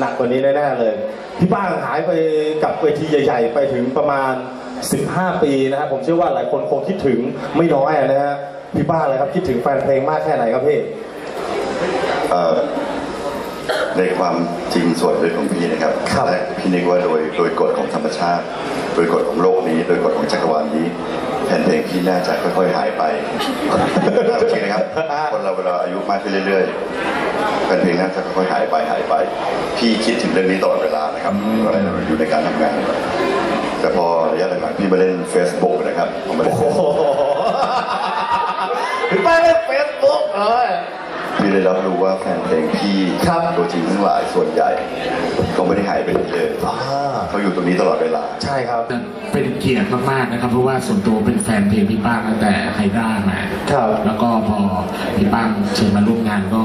หนักกว่านี้แน่ๆเลย พี่ป้างหายไปกับเวทีใหญ่ ๆ ไปถึงประมาณ 15 ปีนะครับผมเชื่อว่าหลายคนคงคิดถึงไม่น้อยนะฮะพี่ป้างเลยครับคิดถึงแฟนเพลงมากแค่ไหนครับพี่เอ่อในความจริงส่วนลึกของพี่นะครับครับและพี่นึกว่าโดยโดยกฎของธรรมชาติ โดยกฎของโลกนี้ โดยกฎของจักรวาลนี้ แผ่นเพลงที่น่าจะค่อยๆหายไปจริงนะครับ คนเราเวลาอายุมากขึ้นเรื่อยๆแผ่นเพลงน่าจะค่อยๆหายไปหายไป พี่คิดถึงเรื่องนี้ตลอดเวลานะครับเวลาเราอยู่ในการทำงาน แต่พอระยะหลังๆพี่มาเล่น Facebook นะครับผมมาเล่นโอ้โหพี่ป้างเล่นเฟซบุ๊กเอ้ย พี่ได้รับรู้ว่าแฟนเพลงพี่ครับตัวจริงทั้งหลายส่วนใหญ่ก็ไม่ได้หายไปไหนเลยอ่า เขาอยู่ตรงนี้ตลอดเวลา ใช่ครับ เป็นเกียรติมากๆนะครับ เพราะว่าส่วนตัวเป็นแฟนเพลงพี่ป้างตั้งแต่ไฮด้ามาครับ แล้วก็พอพี่ป้างเชิญมาร่วมงานก็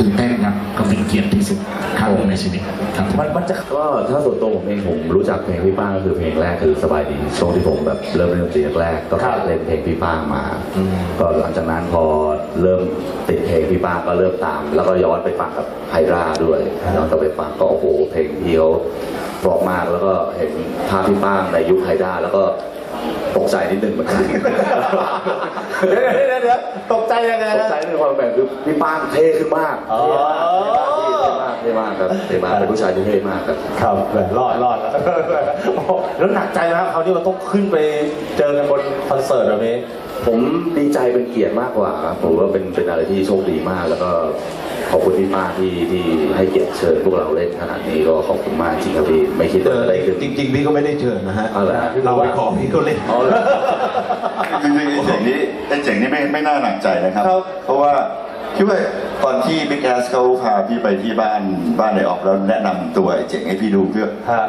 ตื่นเต้นครับก็เป็นเกียรติที่สุดครั้งหนึ่งในชีวิตครับผม มันมันจะก็ถ้าส่วนตัวผมเองผมรู้จักเพลงพี่ป้างก็คือเพลงแรกคือสบายดีช่วงที่ผมแบบเริ่มเล่นดนตรีแรกๆก็ครับเล่นเพลงพี่ป้างมาก็หลังจากนั้นพอเริ่มติดเพลงพี่ป้างก็เริ่มตาม แล้วก็ย้อนไปฟังกับไฮราด้วยย้อนกลับไปฟังก็โอ้โหเพลงพี่เขา เพราะมากแล้วก็เห็นภาพพี่ป้างในยุคไฮราแล้วก็ตกใจนิดนึงเหมือนกันเดี๋ยวเดี๋ยวเดี๋ยวตกใจยังไงตกฮะใจในความแบบคือพี่ป้างเท่ขึ้นมากอ๋อเท่มากเท่มากครับเท่มากเป็นผู้ชายที่เท่มากครับครับแบบรอดรอดแล้วโอ้โหแล้วหนักใจนะครับเขาวที่เราต้องขึ้นไปเจอกันบนคอนเสิร์ตแบบนี้ผมดีใจเป็นเกียรติมากกว่าครับผมว่าเป็นเป็นอะไรที่โชคดีมากแล้วก็ ขอบคุณพี่ป้าที่ที่ให้เกียรติเชิญพวกเราเล่นขนาดนี้ก็ขอบคุณมากจริงครับพี่ไม่คิดว่าจะได้ขึ้นจริง ๆ พี่ก็ไม่ได้เชิญนะฮะเอาเหรอฮะเราไปขอพี่ก็เล่นเอาเลยจริงๆไอ้เจ๋งนี้ไอ้เจ๋งนี่ไม่ไม่น่าหนักใจนะครับ ครับ เพราะว่าคิดว่าตอนที่บิ๊กแอสเขาพาพี่ไปที่บ้านบ้านในออกแล้วแนะนำตัวไอ้เจ๋งให้พี่ดูเพื่อ ฮะ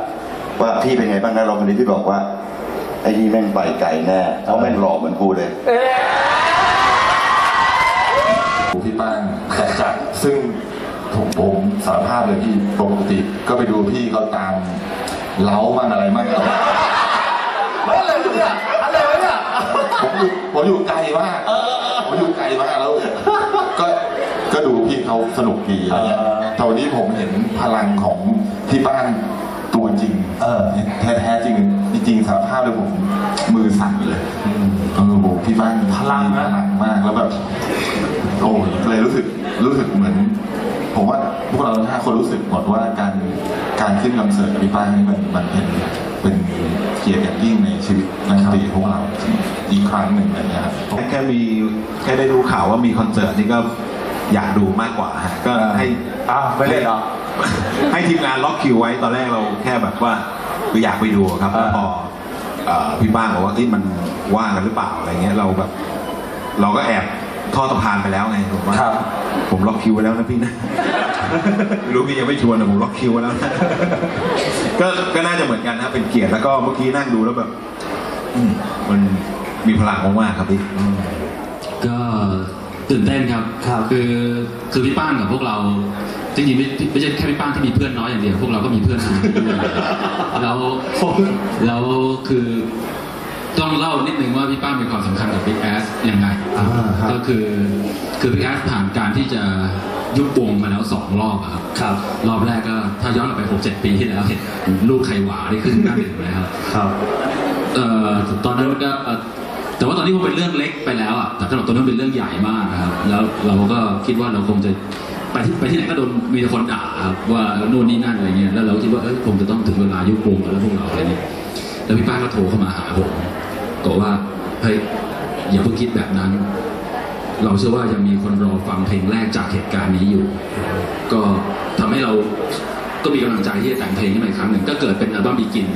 ว่าพี่เป็นไงบ้างนะเราคนนี้พี่บอกว่า ไอ้นี่แม่งไปไกลแน่เพราะแม่งหล่อเหมือนกูเลย พี่ป้างแต่จัด ซึ่งผมผมสารภาพเลยพี่ปกติก็ไปดูพี่เขาตามเล้าบ้างอะไรบ้างอะไรเนี่ยอะไรวะเนี่ยผมอยู่ผมอยู่ไกลมากผมอยู่ไกลมากแล้ว ก็ก็ดูพี่เขาสนุกดีอะไรเงี้ยเออแต่วันนี้ผมเห็นพลังของพี่ป้างตัวจริงเออแท้แท้ๆจริงจริงๆสารภาพเลยผมมือสั่นเลยเออโหพี่ป้างพลังนะพลังมากแล้วแบบโอ้ย คนรู้สึกหมดว่าการการขึ้นคอนเสิร์ตกับพี่ป้างนี่มันมันเป็นเป็นเกียรติอย่างยิ่งในชีวิตนักดนตรีของเราอีกครั้งหนึ่งอะไรอย่างเงี้ยครับแค่แค่มีแค่ได้รู้ข่าวว่ามีคอนเสิร์ตนี่ก็อยากดูมากกว่าฮะก็ให้อ้าวไม่เล่นเหรอให้ทีมงานล็อกคิวไว้ตอนแรกเราแค่แบบว่าคืออยากไปดูครับแล้วพอเอ่อพี่ป้างบอกว่าเอ้ยมันว่างกันหรือเปล่าอะไรเงี้ยเราแบบ เราก็แอบทอดสะพานไปแล้วไงผมว่าครับ ผมล็อกคิวไว้แล้วนะพี่นะไม่รู้พี่ยังไม่ชวนแต่ผมล็อกคิวไว้แล้วนะก็ก็น่าจะเหมือนกันนะเป็นเกียรติแล้วก็เมื่อกี้นั่งดูแล้วแบบอืมมันมีพลังมากๆครับพี่ก็ตื่นเต้นครับครับคือคือพี่ป้างกับพวกเราจริงๆไม่ไม่ใช่แค่พี่ป้างที่มีเพื่อนน้อยอย่างเดียวพวกเราก็มีเพื่อนน้อยด้วยแล้วแล้วคือ ต้องเล่านิดนึงว่าพี่ป้างมีความสำคัญกับ Big Ass ยังไงอ่าครับก็คือคือ Big Ass ผ่านการที่จะยุบวงมาแล้วสองรอบอะครับครับ รอบแรกก็ถ้าย้อนกลับไปหกเจ็ดปีที่แล้วเห็นลูกไข่หวาที่ขึ้นหน้าหนึ่งนะครับครับเอ่อตอนนั้นก็เอ่อแต่ว่าตอนนี้มันเป็นเรื่องเล็กไปแล้วอะแต่สำหรับตอนนั้นเป็นเรื่องใหญ่มากนะครับ แล้วเราก็คิดว่าเราคงจะไปที่ไปที่ไหนก็โดนมีแต่คนด่าครับว่าโน่นนี่นั่นอะไรเงี้ยแล้วเราก็คิดว่าเออคงจะต้องถึงเวลายุบวงกันแล้วพวกเราอะไรเงี้ยแล้วพี่ป้าก็โทรเข้ามาหาผม บอกว่าเฮ้ยอย่าเพิ่งคิดแบบนั้น เราเชื่อว่ายังมีคนรอฟังเพลงแรกจากเหตุการณ์นี้อยู่ ก็ทำให้เราก็มีกำลังใจที่จะแต่งเพลงขึ้นมาอีกครั้งหนึ่งก็เกิดเป็นอัลบั้มบีกิน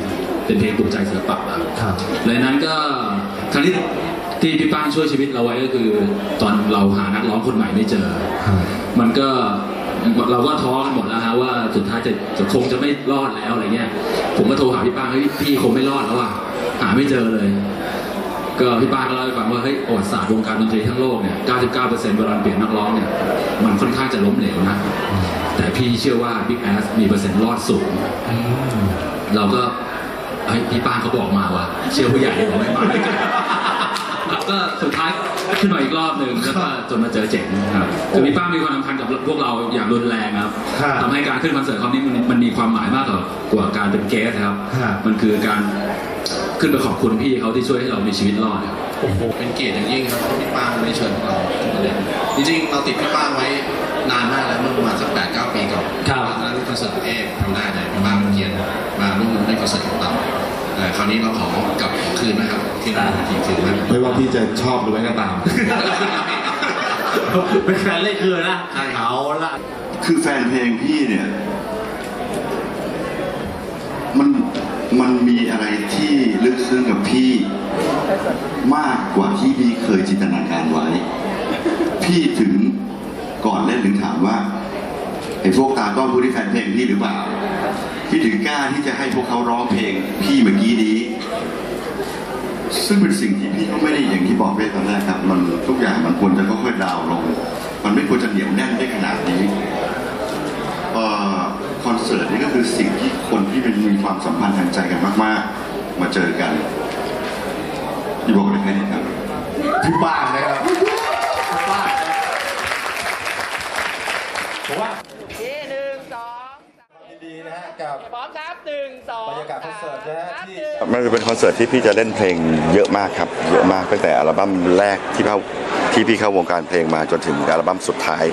เป็นเพลงปลุกใจศิลปะครับครับและนั้นก็ครั้งที่ที่พี่ป้างช่วยชีวิตเราไว้ก็คือ ตอนเราหานักร้องคนใหม่ไม่เจอ มันก็เราก็ท้อกันหมดแล้วฮะว่าสุดท้ายจะจะคงจะไม่รอดแล้วอะไรเงี้ย ผมก็โทรหาพี่ป้างเฮ้ยพี่คงไม่รอดแล้วอะหาไม่เจอเลย ก็พี่ป้าก็เล่าให้ฟังว่าเฮ้ยประวัติศาสตร์วงการดนตรีทั้งโลกเนี่ย 99%เวลาเปลี่ยนนักร้องเนี่ย มันค่อนข้างจะล้มเหลวนะ แต่พี่เชื่อว่า Big Ass มีเปอร์เซ็นต์รอดสูง เราก็เฮ้ยพี่ป้าเขาบอกมาว่า เชื่อผู้ใหญ่บอกไม่มาด้วยกันก็สุดท้ายขึ้นมาอีกรอบหนึ่งแล้วก็จนมาเจอเจ๋งครับคือพี่ป้ามีความสำคัญกับพวกเราอย่างรุนแรงครับครับทำให้การขึ้นคอนเสิร์ตครั้งนี้มันมันมีความหมายมากกว่ากว่าการเป็นเกสครับครับมันคือการ ขึ้นไปขอบคุณพี่เขาที่ช่วยให้เรามีชีวิตรอดครับโอ้โหเป็นเกียรติอย่างยิ่งครับที่พี่ป้างได้เชิญพวกเราขึ้นมาเล่นจริงๆเราติดพี่ป้างไว้นานมากแล้วเมื่อประมาณสักแปดเก้าปีก่อนครับตอนนั้นคอนเสิร์ตของเอฟทำได้เลยพี่ป้างเกียรติมาร่วมเล่นคอนเสิร์ตของเราแต่คราวนี้เราขอกลับขอคืนนะครับที่ร้านทีคืนนะไม่ว่าพี่จะชอบหรือไม่ก็ตามเป็นแฟนเล่นคือนะใช่ครับเอาละคือแฟนเพลงพี่เนี่ย มัน มันมีอะไรที่ลึกซึ้งกับพี่มากกว่าที่พี่เคยจินตนาการไว้ พี่ถึงก่อนเล่นถึงถามว่าไอ้พวกตากล้องพวกที่แฟนเพลงพี่หรือเปล่าพี่ถึงกล้าที่จะให้พวกเขาร้องเพลงพี่เมื่อกี้นี้ ซึ่งเป็นสิ่งที่พี่ก็ไม่ได้อย่างที่บอกไปตอนแรกครับ มันทุกอย่างมันควรจะค่อยๆดาวน์ลง มันไม่ควรจะเหนียวแน่นได้ขนาดนี้ คอนเสิร์ตนี่ก็คือสิ่งที่คนที่มันมีความสัมพันธ์ทางใจกันมาก ๆ มาเจอกันพี่บอกเลยแค่นี้ครับพี่ป้างนะครับพี่ป้างผมว่าที่หนึ่งสองยินดีนะฮะกับพร้อมครับหนึ่งสองบรรยากาศคอนเสิร์ตนะฮะที่มันเป็นคอนเสิร์ตที่พี่จะเล่นเพลงเยอะมากครับ เยอะมากตั้งแต่อัลบั้มแรกที่เข้าที่พี่เข้าวงการเพลงมาจนถึงอัลบั้มสุดท้าย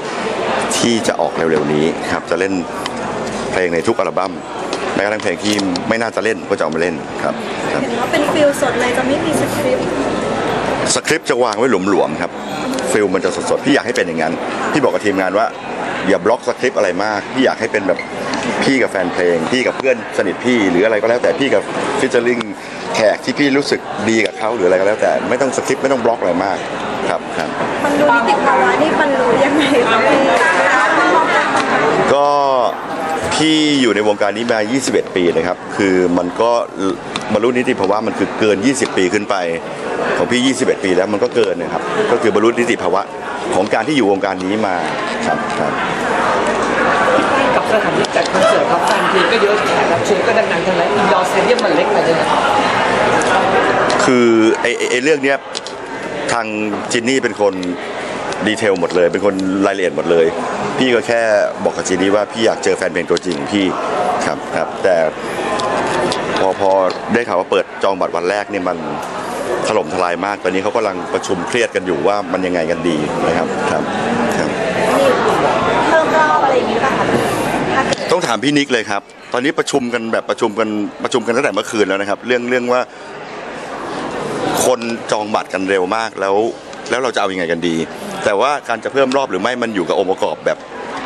ที่จะออกเร็วๆนี้ครับจะเล่น เพลงในทุกอัลบั้มแม้กระทั่งเพลงที่ไม่น่าจะเล่นก็จะเอามาเล่นครับครับเห็นว่าเป็นฟิลสดเลยจะไม่มีสคริปต์สคริปต์จะวางไว้หลวมๆครับฟิลมันจะสดๆพี่อยากให้เป็นอย่างนั้นพี่บอกกับทีมงานว่าอย่าบล็อกสคริปต์อะไรมากพี่อยากให้เป็นแบบพี่กับแฟนเพลง พี่กับเพื่อนสนิทพี่ หรืออะไรก็แล้วแต่พี่กับฟิชเชอร์ลิงแขกที่พี่รู้สึกดีกับเขาหรืออะไรก็แล้วแต่ ไม่ต้องสคริปต์ไม่ต้องบล็อกอะไรมากครับครับมันดูนิติภาวะนี่มันรู้ยังไงคะพี่ก็ พี่อยู่ในวงการนี้มา 21 ปีนะครับ คือมันก็บรรลุนิติภาวะมันคือเกิน 20 ปีขึ้นไป ของพี่ 21 ปีแล้วมันก็เกินนะครับ ก็คือบรรลุนิติภาวะของการที่อยู่วงการนี้มาครับครับกับสถานที่จัดคอนเสิร์ตครับแฟนเพลงก็เยอะแขกรับเชิญก็ดังๆทั้งนั้นอินดอร์สเตเดียมมันเล็กไปเลยนะคือไอ้ไอ้ไอ้เรื่องเนี้ยทางจินนี่เป็นคนดีเทลหมดเลย เป็นคนรายละเอียดหมดเลย พี่ก็แค่บอกกับจินนี่ว่าพี่อยากเจอแฟนเพลงตัวจริงพี่ครับครับ แต่พอพอได้ข่าวว่าเปิดจองบัตรวันแรกเนี่ยมันถล่มทลายมาก ตอนนี้เขากำลังประชุมเครียดกันอยู่ว่ามันยังไงกันดีนะครับครับครับเพิ่มรอบอะไรอย่างนี้หรือเปล่าคะต้องถามพี่นิกเลยครับ ตอนนี้ประชุมกันแบบประชุมกันประชุมกันตั้งแต่เมื่อคืนแล้วนะครับ เรื่องเรื่องว่า คนจองบัตรกันเร็วมากแล้ว แล้วเราจะเอาอยัางไงกันดี แต่ว่าการจะเพิ่มรอบหรือไม่มันอยู่กับองค์ประกอบแบบ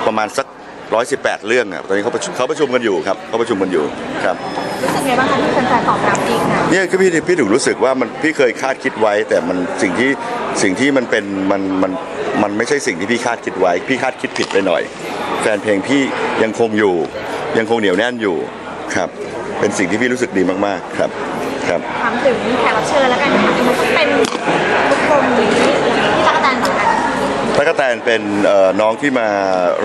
ประมาณสักร้อยสิบแปดเรื่องอะตอนนี้เขาประชุมเขาประชุมกันอยู่ครับเขาประชุมกันอยู่ครับรู้สึกไงบ้างคะที่แฟนๆตอบรับดีค่ะเนี่ยคือพี่พี่ถึงรู้สึกว่ามันพี่เคยคาดคิดไว้ แต่มันสิ่งที่สิ่งที่มันเป็นมันมันมันไม่ใช่สิ่งที่พี่คาดคิดไว้ พี่คาดคิดผิดไปหน่อย แฟนเพลงพี่ยังคงอยู่ ยังคงเหนียวแน่นอยู่ครับ เป็นสิ่งที่พี่รู้สึกดีมากๆครับครับถามถึงแขกรับเชิญแล้วกันค่ะมันก็เป็นทุกคนนี้ กกะแตนเป็นน้องที่มา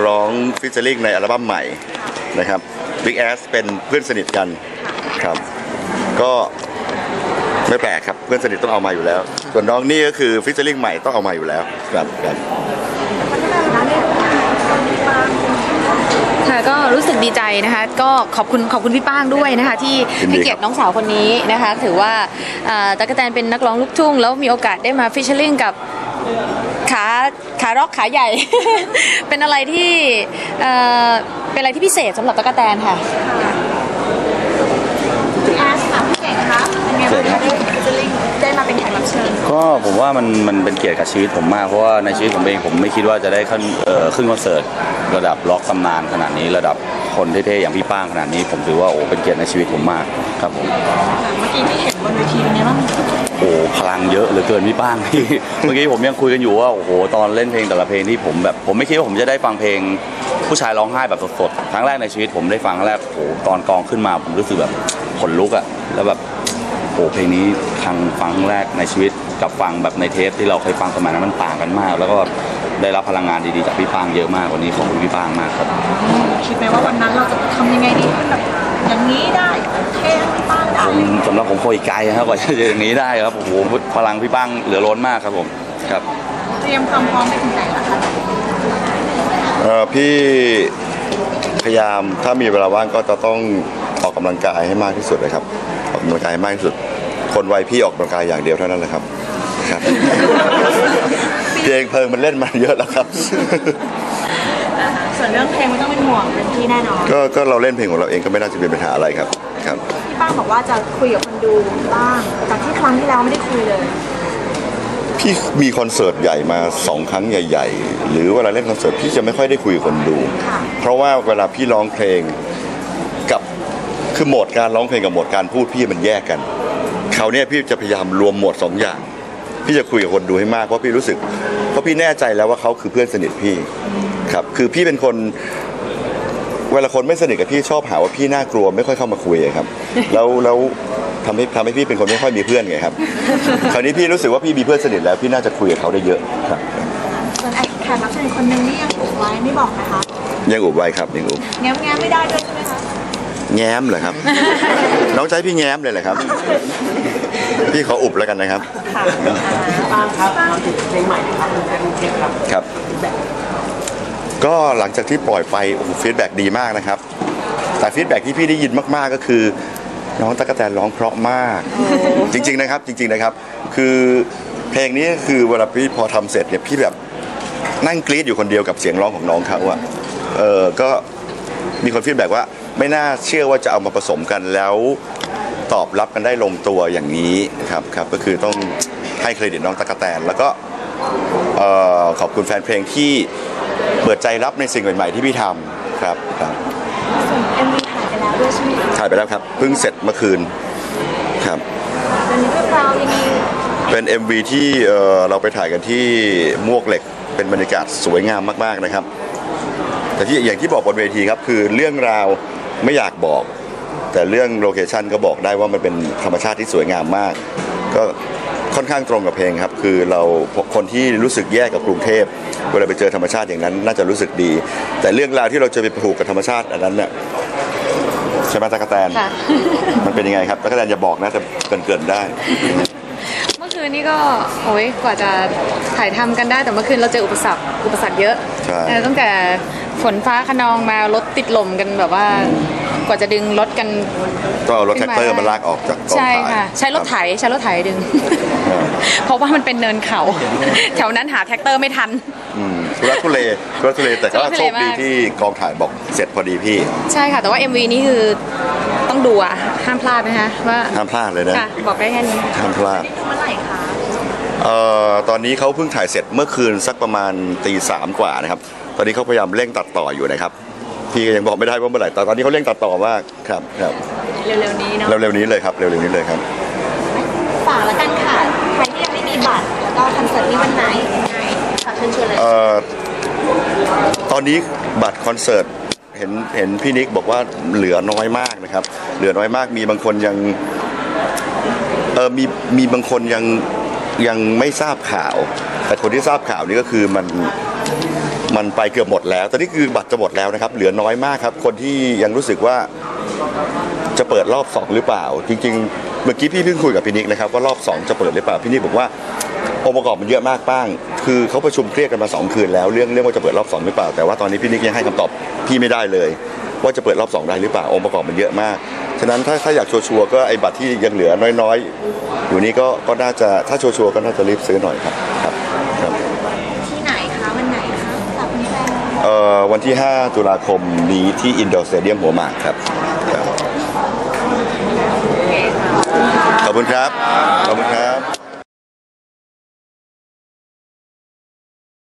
ร้องฟิชเชอร์ลิงในอัลบั้มใหม่นะครับบิ๊กแอสเป็นเพื่อนสนิทกันครับ ก็ไม่แปลกครับเพื่อนสนิทต้องเอามาอยู่แล้ว ส่วนน้องนี่ก็คือฟิชเชอร์ลิงใหม่ต้องเอามาอยู่แล้วครับครับค่ะก็รู้สึกดีใจนะคะ ก็ขอบคุณขอบคุณพี่ป้างด้วยนะคะ ที่ให้เกียรติน้องสาวคนนี้นะคะ ถือว่าตั๊กกะแตนเป็นนักร้องลูกทุ่ง แล้วมีโอกาสได้มาฟิชเชอร์ลิงกับ ขาขาร็อกขาใหญ่ เป็นอะไรที่เอ่อเป็นอะไรที่พิเศษสำหรับตั๊กกะแตนค่ะแอสค่ะพี่เก่งคะเป็นไงบ้างคะ กรับเชิญก็ผมว่ามันมันเป็นเกียรติกับชีวิตผมมากเพราะว่าในชีวิตผมเองผมไม่คิดว่าจะได้ขึ้นเอ่อขึ้นคอนเสิร์ตระดับล็อกตำนานขนาดนี้ระดับคนเท่ๆอย่างพี่ป้างขนาดนี้ ผมถือว่าโอ้เป็นเกียรติในชีวิตผมมากครับผมเมื่อกี้ที่เห็นบนเวทีเป็นไงบ้างโอ้พลังเยอะเหลือเกินพี่ป้างพี่ เมื่อกี้ผมยังคุยกันอยู่ว่าโอ้โหตอนเล่นเพลงแต่ละเพลงที่ผมแบบผมไม่คิดว่าผมจะได้ฟังเพลงผู้ชายร้องไห้แบบสดๆครั้งแรกในชีวิตผมได้ฟังครั้งแรกโอ้โหตอนกองขึ้นมาผมรู้สึกแบบขนลุกอะแล้วแบบโอ้เพลงนี้ครั้งฟังครั้งแรกในชีวิตกับฟังแบบในเทปที่เราเคยฟังสมัยนั้นมันต่างกันมาก แล้วก็ได้รับพลังงานดีๆจากพี่ป้างเยอะมากวันนี้ขอบคุณพี่ป้างมากครับคิดไหมว่าวันนั้นเราจะทำยังไงดีให้แบบอย่างนี้ได้เท่พี่ป้างได้ผมสำหรับผมโคตรอีกไกลครับกว่าจะอย่างนี้ได้ครับโอ้โหพลังพี่บ้างเหลือล้นมากครับผมครับเตรียมความพร้อมไปถึงไหนแล้วคะเอ่อพี่พยายามถ้ามีเวลาว่างก็จะต้องออกกำลังกายให้มากที่สุดเลยครับออกกำลังกายให้มากที่สุด คนวัยพี่ออกกำลังกายอย่างเดียวเท่านั้นแหละครับครับเพลงเพลิงมันเล่นมาเยอะแล้วครับ ส่วนเรื่องเพลงไม่ต้องเป็นห่วงเป็นที่แน่นอนก็ก็เราเล่นเพลงของเราเองก็ไม่น่าจะเป็นปัญหาอะไรครับครับ พี่ป้างบอกว่าจะคุยกับคนดูบ้างจากที่ครั้งที่แล้วไม่ได้คุยเลย พี่มีคอนเสิร์ตใหญ่มาสองครั้งใหญ่ ๆ หรือเวลาเล่นคอนเสิร์ตพี่จะไม่ค่อยได้คุยกับคนดู ค่ะ เพราะว่าเวลาพี่ร้องเพลงกับคือโหมดการร้องเพลงกับโหมดการพูดพี่มันแยกกัน คราวเนี้ยพี่จะพยายามรวมโหมดสองอย่าง พี่จะคุยกับคนดูให้มากเพราะพี่รู้สึกเพราะพี่แน่ใจแล้วว่าเขาคือเพื่อนสนิทพี่ครับคือพี่เป็นคนเวลาคนไม่สนิทกับพี่ชอบหาว่าพี่น่ากลัวไม่ค่อยเข้ามาคุยอะครับ แล้วแล้วทำให้ทำให้พี่เป็นคนไม่ค่อยมีเพื่อนไงครับ คราวนี้พี่รู้สึกว่าพี่มีเพื่อนสนิทแล้วพี่น่าจะคุยกับเขาได้เยอะครับส่วนไอ้แขกรับเชิญคนหนึงนี่ยังอุบไว้ไม่บอกนะคะ ยังอุบไว้ครับยังอุบแง้มแง้มไม่ได้ด้วยใช่ไหมคะ แง้มเหรอครับ น้องใจพี่แง้มเลยเหรอครับ พี่ขออุบแล้วกันนะครับป้างครับเราถึงเพลงใหม่นะครับคุณแม่กรุงเทพครับครับ ก็หลังจากที่ปล่อยไปโอ้โหฟีดแบ็ดีมากนะครับ แต่ฟีดแบ็ที่พี่ได้ยินมากๆก็คือ น้องตะกแตนร้องเพราะมาก จริง ๆนะครับ จริง ๆนะครับ คือเพลงนี้คือเวลาพี่พอทำเสร็จเนี่ยพี่แบบนั่งกรี๊ดอยู่คนเดียวกับเสียงร้องของน้องเขาอะเออก็มีคนฟีดแบ็ว่า ไม่น่าเชื่อว่าจะเอามาผสมกันแล้วตอบรับกันได้ลงตัวอย่างนี้ครับครับก็คือต้องให้เครดิตน้องตะกแตน แล้วก็เอ่อขอบคุณแฟนเพลงที่เปิดใจรับในสิ่งใหม่ๆที่พี่ทำครับครับส่วนเอ็มวีถ่ายไปแล้วด้วยใช่ไหมคะถ่ายไปแล้วครับเพิ่งเสร็จเมื่อคืนครับเป็นเรื่องราวยังไงเป็น MV ที่เอ่อเราไปถ่ายกันที่มวกเหล็กเป็นบรรยากาศสวยงามมากๆนะครับ แต่ที่อย่างที่บอกบนเวทีครับคือเรื่องราว ไม่อยากบอก แต่เรื่องโลเคชันก็บอกได้ว่ามันเป็นธรรมชาติที่สวยงามมาก ก็ค่อนข้างตรงกับเพลงครับ คือเราคนที่รู้สึกแย่กับกรุงเทพเวลาไปเจอธรรมชาติอย่างนั้น น่าจะรู้สึกดี แต่เรื่องราวที่เราจะไปผูกกับธรรมชาติอันนั้นเนี่ยใช่ไหมตะกกะแตนค่ะมันเป็นยังไงครับตะกกะแตนอย่าบอกนะแต่เกินเกินๆได้เมื่อ คืนนี้ก็โอ้ยกว่าจะถ่ายทำกันได้แต่เมื่อคืนเราเจออุปสรรคอุปสรรคเยอะใช่เออตั้งแต่ฝนฟ้าขนองมารถติดลมกันแบบว่ากว่าจะดึงรถกันต้องเอารถแท็กเตอร์มาลากออกจากกองใช่ถ่ายค่ะใช้รถไถใช้รถไถดึง เพราะว่ามันเป็นเนินเขาแถวนั้นหาแท็กเตอร์ไม่ทันอืมทุรักทุเลทุรักทุเลแต่ก็ทุลักทุโชเลคดีมากที่กองถ่ายบอกเสร็จพอดีพี่ ใช่ค่ะแต่ว่า MV นี่คือต้องดูอะห้ามพลาดนะคะว่าห้ามพลาดเลยนะค่ะบอกได้แค่นี้ห้ามพลาดเมื่อไหร่คะ เอ่อตอนนี้เขาเพิ่งถ่ายเสร็จเมื่อคืนสักประมาณตีสามกว่านะครับ ตอนนี้เขาพยายามเร่งตัดต่ออยู่นะครับ พี่ก็ยังบอกไม่ได้ว่าเมื่อไหร่แต่ตอนนี้เขาเร่งตัดต่อมากครับครับเร็วๆนี้เนาะเร็วๆนี้เลยครับเร็วๆนี้เลยครับ ฝากแล้วกันค่ะ ใครที่ยังไม่มีบัตร แล้วก็คอนเสิร์ตนี้วันไหนยังไงฝากเชิญชวนเลยเอ่อตอนนี้บัตรคอนเสิร์ตเห็นเห็นพี่นิกบอกว่าเหลือน้อยมากนะครับ เหลือน้อยมากมีบางคนยังเออมีมีบางคนยัง ยังไม่ทราบข่าว แต่คนที่ทราบข่าวนี่ก็คือมันมันไปเกือบหมดแล้ว ตอนนี้คือบัตรจะหมดแล้วนะครับ เหลือน้อยมากครับ คนที่ยังรู้สึกว่าจะเปิดรอบสองหรือเปล่า จริง ๆ เมื่อกี้พี่เพิ่งคุยกับพี่นิกนะครับว่ารอบสองจะเปิดหรือเปล่า พี่นิกบอกว่าองค์ประกอบมันเยอะมากป้าง คือเขาประชุมเครียดกันมาสองคืนแล้วเรื่องเรื่องว่าจะเปิดรอบสองหรือเปล่า แต่ว่าตอนนี้พี่นิกยังให้คำตอบพี่ไม่ได้เลย ว่าจะเปิดรอบสองได้หรือเปล่าองค์ประกอบมันเยอะมาก ฉะนั้นถ้าถ้าอยากชัวร์ๆก็ไอ้บัตรที่ยังเหลือน้อยๆ อยู่นี้ก็ก็น่าจะถ้าชัวร์ๆก็น่าจะรีบซื้อหน่อยครับครับครับที่ไหนคะวันไหนคะฝากแฟนๆเอ่อวันที่ 5 ตุลาคมนี้ที่อินดอร์สเตเดียมหัวหมากครับครับ ขอบคุณครับ ขอบคุณครับ